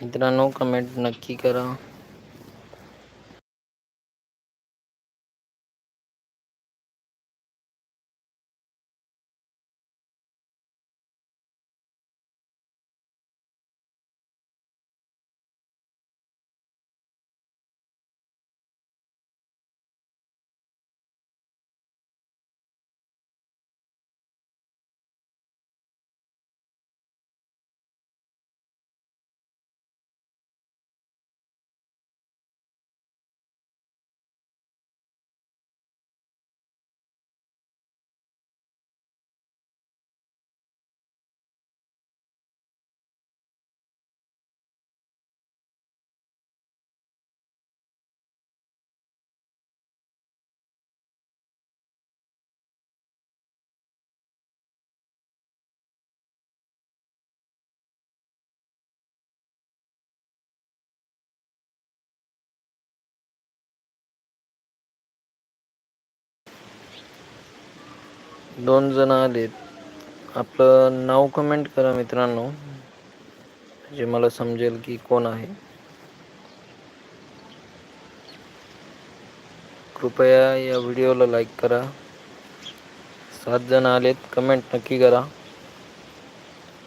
मित्रांनो कमेंट नक्की करा. दोन जण आलेत. आपलं नाव कमेंट करा मित्रांनो. जे मला समजेल की कोण आहे. कृपया या व्हिडिओला लाईक करा. सात जण आलेत कमेंट नक्की करा.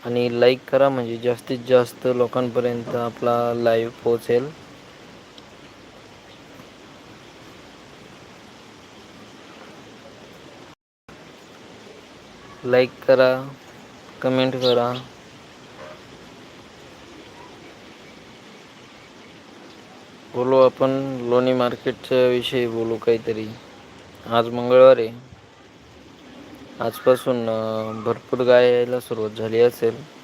आणि लाईक करा म्हणजे जास्तीत जास्त लोकांपर्यंत आपला लाईव्ह पोहोचेल. लाईक करा कमेंट करा. बोलू आपण लोणी मार्केटच्या विषयी बोलू काहीतरी. आज मंगळवार आहे. आजपासून भरपूर गाय यायला सुरुवात झाली असेल.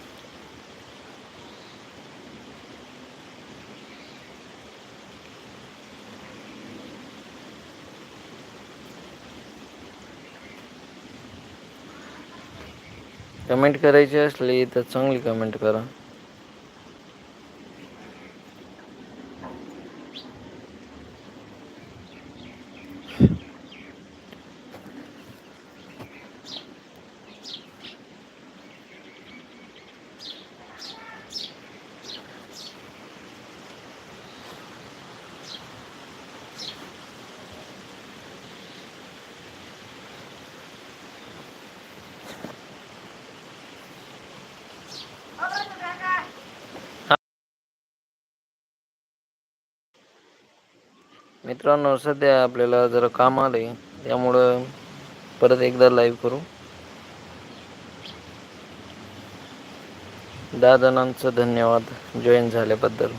कमेंट करायची असली तर चांगली कमेंट करा. मित्रांनो सध्या आपल्याला जरा काम आले त्यामुळं परत एकदा लाईव्ह करू. दहा जणांचं धन्यवाद जॉईन झाल्याबद्दल.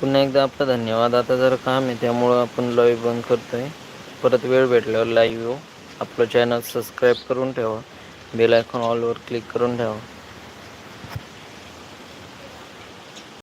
पुन्हा एकदा आपलं धन्यवाद. आता जरा काम आहे त्यामुळं आपण लाईव्ह बंद करतोय. परत वेळ भेटल्यावर लाईव्ह येऊ. आपलं चॅनल सबस्क्राईब करून ठेवा. बेल आयकॉन ऑलवर क्लिक करून ठेवा.